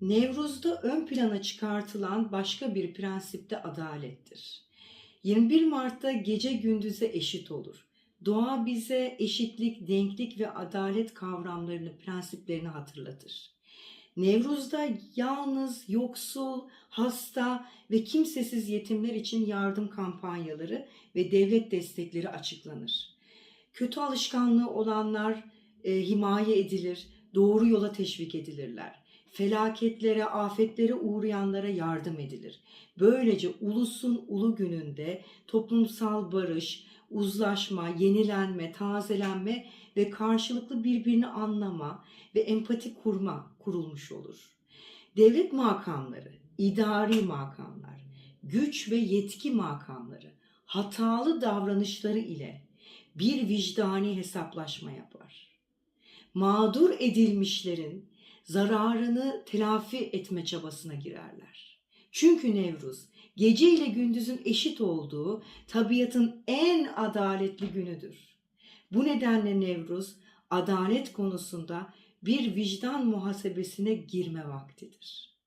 Nevruz'da ön plana çıkartılan başka bir prensip de adalettir. 21 Mart'ta gece gündüze eşit olur. Doğa bize eşitlik, denklik ve adalet kavramlarını, prensiplerini hatırlatır. Nevruz'da yalnız, yoksul, hasta ve kimsesiz yetimler için yardım kampanyaları ve devlet destekleri açıklanır. Kötü alışkanlığı olanlar e, himaye edilir, doğru yola teşvik edilirler. Felaketlere, afetlere uğrayanlara yardım edilir. Böylece ulusun ulu gününde toplumsal barış, uzlaşma, yenilenme, tazelenme ve karşılıklı birbirini anlama ve empati kurma kurulmuş olur. Devlet makamları, idari makamlar, güç ve yetki makamları hatalı davranışları ile bir vicdani hesaplaşma yapar. Mağdur edilmişlerin zararını telafi etme çabasına girerler. Çünkü Nevruz gece ile gündüzün eşit olduğu tabiatın en adaletli günüdür. Bu nedenle Nevruz adalet konusunda bir vicdan muhasebesine girme vaktidir.